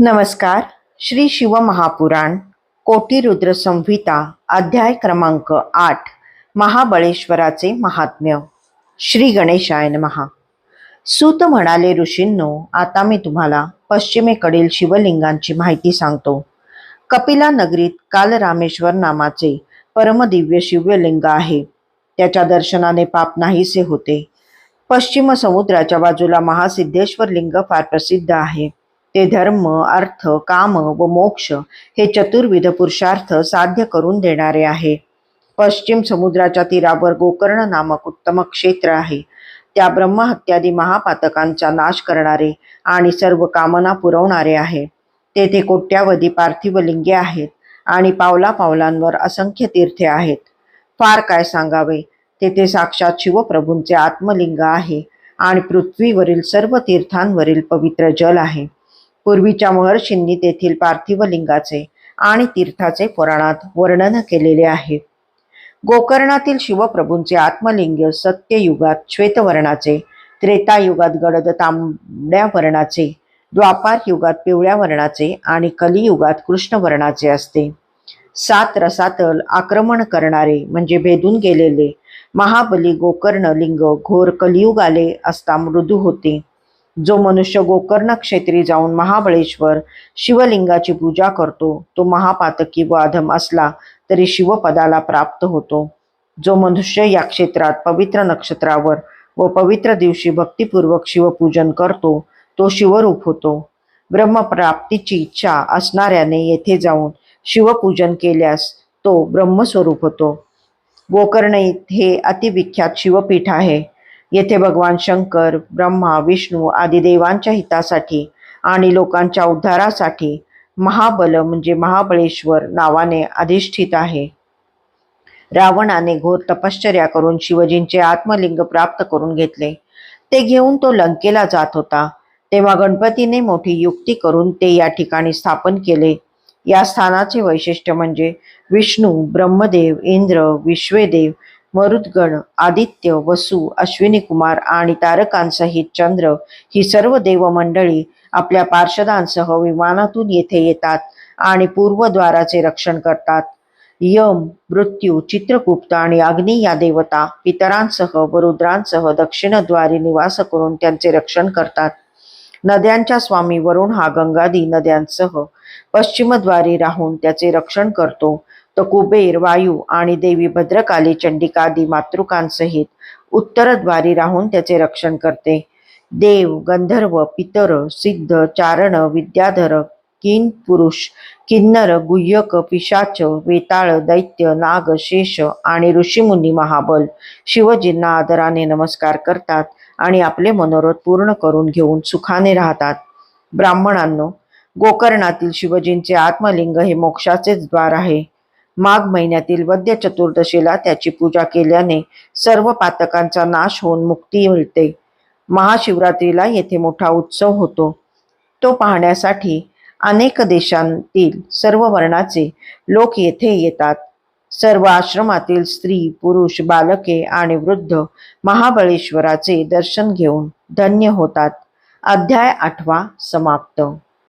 नमस्कार. श्री शिवमहापुराण कोटी रुद्र संहिता अध्याय क्रमांक आठ महाबळेश्वराचे महात्म्य. श्री गणेशायन महा सूत म्हणाले ऋषींनो आता मी तुम्हाला पश्चिमेकडील शिवलिंगांची माहिती सांगतो. कपिला नगरीत कालरामेश्वर नामाचे परमदिव्य शिवलिंग आहे. त्याच्या दर्शनाने पाप नाहीसे होते. पश्चिम समुद्राच्या बाजूला महासिद्धेश्वर लिंग फार प्रसिद्ध आहे. ते धर्म अर्थ काम व मोक्ष हे चतुर्विध पुरुषार्थ साध्य करून देणारे आहे. पश्चिम समुद्राच्या तीरावर गोकर्ण नामक उत्तम क्षेत्र आहे. त्या ब्रह्महत्यादी महापातकांचा नाश करणारे आणि सर्व कामना पुरवणारे आहे. तेथे कोट्यावधी पार्थिव लिंगे आहेत आणि पावला पावलांवर असंख्य तीर्थे आहेत. फार काय सांगावे? तेथे साक्षात शिवप्रभूंचे आत्मलिंग आहे आणि पृथ्वीवरील सर्व तीर्थांवरील पवित्र जल आहे. पूर्वीच्या महर्षींनी तेथील पार्थिव लिंगाचे आणि तीर्थाचे पुराणात वर्णन केलेले आहे. गोकर्णातील शिवप्रभूंचे आत्मलिंग सत्ययुगात श्वेतवर्णाचे त्रेतायुगात गडद तांबड्या वर्णाचे द्वापार युगात पिवळ्या वर्णाचे आणि कलियुगात कृष्ण वर्णाचे असते. सात रसातल आक्रमण करणारे म्हणजे भेदून गेलेले महाबली गोकर्ण लिंग घोर कलियुग आले असता मृदू होते. जो मनुष्य गोकर्ण क्षेत्री जाऊन महाबळेश्वर शिवलिंगाची पूजा करतो तो महापातकी व अधम असला तरी शिवपदाला प्राप्त होतो. जो मनुष्य या क्षेत्रात पवित्र नक्षत्रावर व पवित्र दिवशी भक्तिपूर्वक शिवपूजन करतो तो शिवरूप होतो. ब्रह्मप्राप्तीची इच्छा असणाऱ्याने येथे जाऊन शिवपूजन केल्यास तो ब्रह्मस्वरूप होतो. गोकर्ण हे अतिविख्यात शिवपीठ आहे. येथे भगवान शंकर ब्रह्मा विष्णू आदी देवांच्या हितासाठी आणि लोकांच्या उद्धारासाठी महाबल म्हणजे महाबळेश्वर नावाने अधिष्ठित आहे. रावणाने घोर तपश्चर्या करून शिवजींचे आत्मलिंग प्राप्त करून घेतले. ते घेऊन तो लंकेला जात होता. तेव्हा गणपतीने मोठी युक्ती करून ते या ठिकाणी स्थापन केले. या स्थानाचे वैशिष्ट्य म्हणजे विष्णू ब्रह्मदेव इंद्र विश्वेदेव मरुद्गण आदित्य वसु अश्विनी कुमार आणि तारकांसहित चंद्र ही सर्व देवमंडळी आपल्या पार्षदांसह विमानातून येथे येतात आणि पूर्वद्वाराचे रक्षण करतात. यम मृत्यू चित्रगुप्त आणि अग्नी या देवता पितरांसह व रुद्रांसह निवास करून त्यांचे रक्षण करतात. नद्यांच्या स्वामी वरुण हा गंगादी नद्यांसह पश्चिमद्वारी राहून त्याचे रक्षण करतो. तर कुबेर वायू आणि देवी भद्रकाली चंडिकादी मातृकांसहित उत्तरद्वारी राहून त्याचे रक्षण करते. देव गंधर्व पितर सिद्ध चारण विद्याधर किन पुरुष किन्नर गुह्यक पिशाच वेताळ दैत्य नाग शेष आणि ऋषीमुनी महाबल शिवजींना आदराने नमस्कार करतात आणि आपले मनोरथ पूर्ण करून घेऊन सुखाने राहतात. ब्राह्मणांनो गोकर्णातील शिवजींचे आत्मलिंग हे मोक्षाचेच द्वार आहे. माघ महिन्यातील वद्य चतुर्दशीला त्याची पूजा केल्याने सर्व पातकांचा नाश होऊन मुक्ती मिळते. महाशिवरात्रीला येथे मोठा उत्सव होतो. तो पाहण्यासाठी अनेक देशांतील सर्व वर्णाचे लोक येथे येतात. सर्व आश्रमातील स्त्री पुरुष बालके आणि वृद्ध महाबळेश्वराचे दर्शन घेऊन धन्य होतात. अध्याय आठवा समाप्त.